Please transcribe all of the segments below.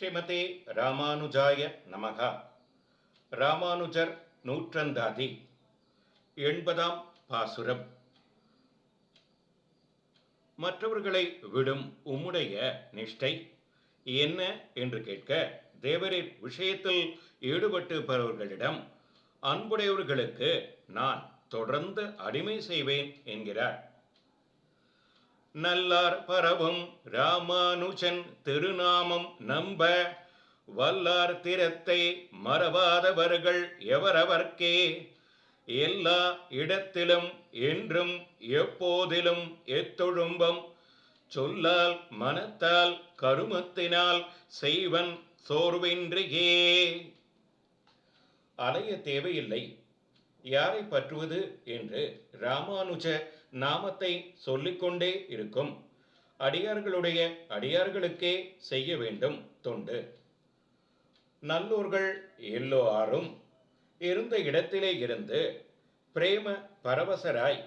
ஸ்ரீமதே ராமானுஜாய நமகா. ராமானுஜர் நூற்றந்தாதி. எண்பதாம் பாசுரம். மற்றவர்களை விடும் உம்முடைய நிஷ்டை என்ன என்று கேட்க தேவரின் விஷயத்தில் ஈடுபட்டிருப்பவர்களிடம் அன்புடையவர்களுக்கு நான் தொடர்ந்து அடிமை செய்வேன் என்கிறார். நல்லார் பரவும் ராமானுஜன் திருநாமம் நம்ப வல்லார் திறத்தை மறவாதவர்கள் எவரவர்க்கே? எல்லா இடத்திலும் என்றும் எப்போதிலும் எத்தொழும்பம் சொல்லால் மனத்தால் கருமத்தினால் செய்வன் சோர்வின்றியே. அலைய தேவையில்லை யாரை பற்றுவது என்று ராமானுஜ நாமத்தை சொல்லிக்கொண்டே இருக்கும். அடியார்களுடைய அடியார்களுக்கே செய்ய வேண்டும் தொண்டு. நல்லூர்கள் எல்லோரும் இருந்த இடத்திலே இருந்து பிரேம பரவசராய்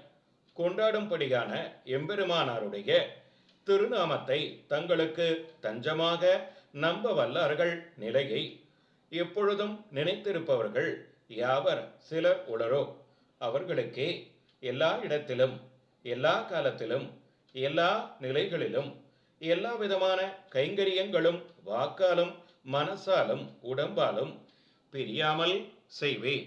கொண்டாடும்படியான எம்பெருமானாருடைய திருநாமத்தை தங்களுக்கு தஞ்சமாக நம்ப வல்லார்கள் நிலையை எப்பொழுதும் நினைத்திருப்பவர்கள் யாவர் சிலர் உளரோ அவர்களுக்கே எல்லா இடத்திலும் எல்லா காலத்திலும் எல்லா நிலைகளிலும் எல்லா விதமான கைங்கரியங்களும் வாக்காலும் மனசாலும் உடம்பாலும் பிரியாமல் செய்வேன்.